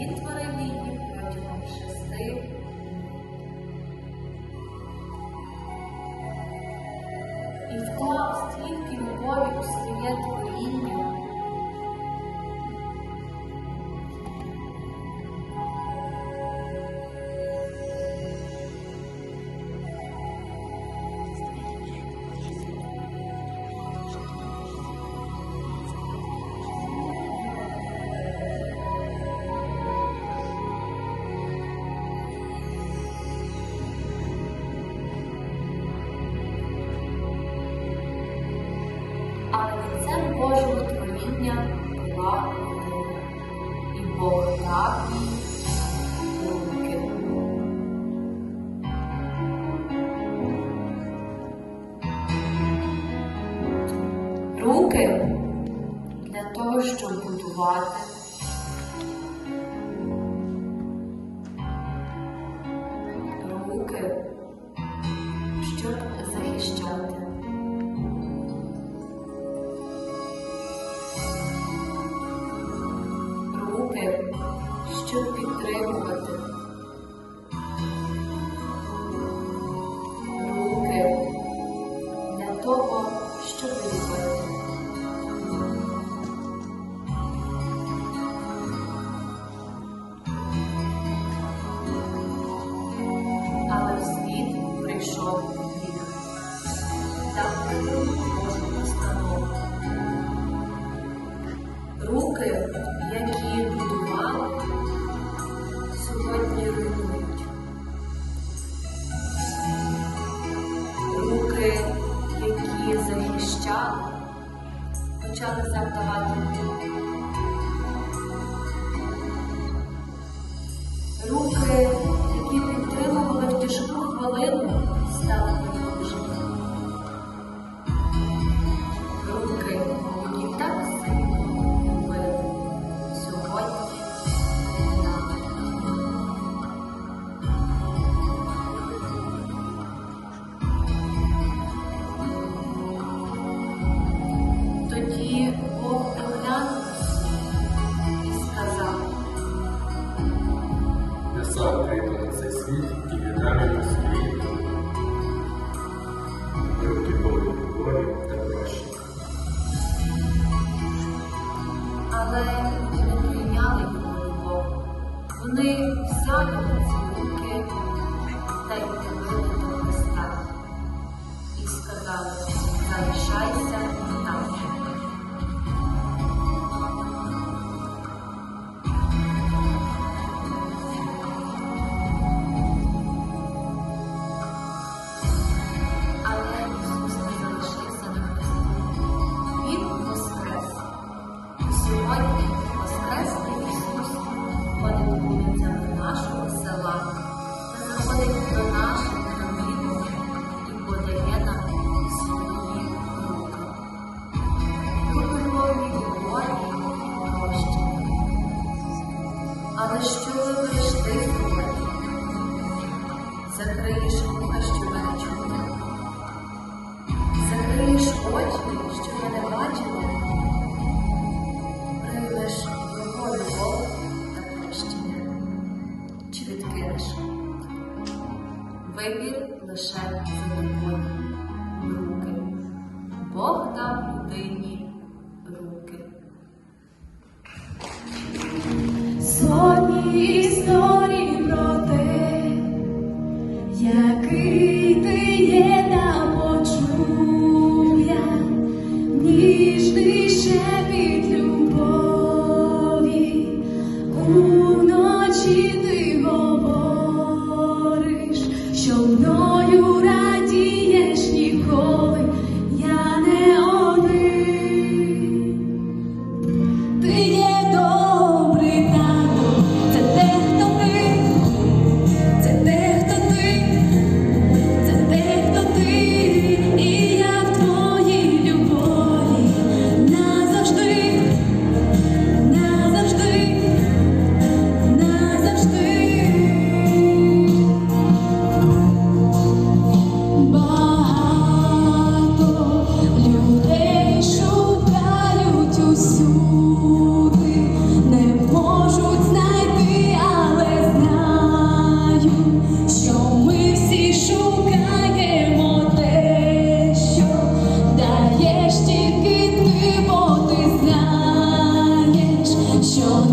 відтворив протягом шести. І вклав стільки любові у своє творіння. Але лицем Божого творіння була людина, і Бог дав руки. Руки для того, щоб будувати. Але в світ прийшов гріх. Божу постанову. Руки, Закриєш вуха, щоб не чути. Закриєш очі, щоб я не бачила. Приймеш його любов та прощення. Чи відкинеш? Вибір лише за тобою. Руки. Бог дав людині 谢。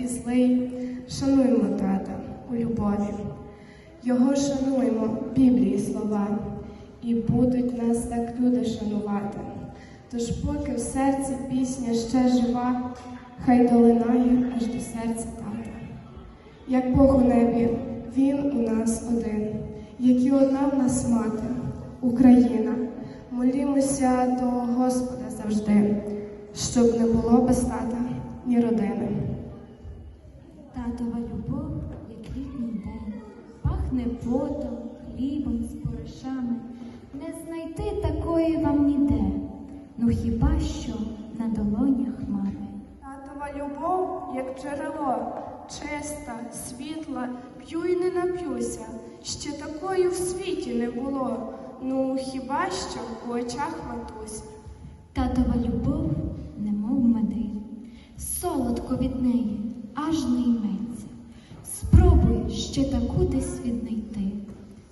і злий, шануймо тата у любові. Його шануємо, Біблії слова, і будуть нас так люди шанувати. Тож, поки в серці пісня ще жива, хай долинає аж до серця тата. Як Бог у небі, Він у нас один, як і одна в нас мати, Україна. Молімося до Господа завжди, щоб не було без тата ні родини. Татова любов, як літній день, пахне потом, хлібом, споришами. Не знайти такої вам ніде, ну хіба що на долонях мами. Татова любов, як джерело, чиста, світла, п'ю й не нап'юся. Ще такої в світі не було. Ну хіба що у очах матуся. Татова любов, немов меди, солодко від неї, аж не йметься. Спробуй ще таку десь віднайти,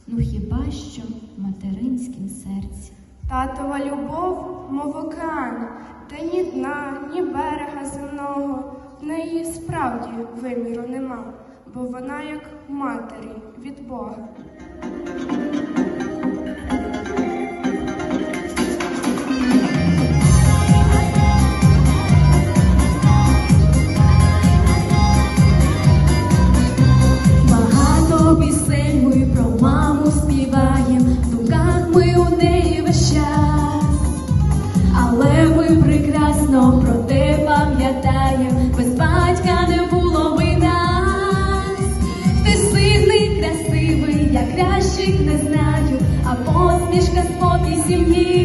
ну хіба що в материнськім серці. Татова любов, мов океан, де ні дна, ні берега земного, в неї справді виміру нема, бо вона як матері від Бога. Кращих не знаю, а посмішка спокій сім'ї.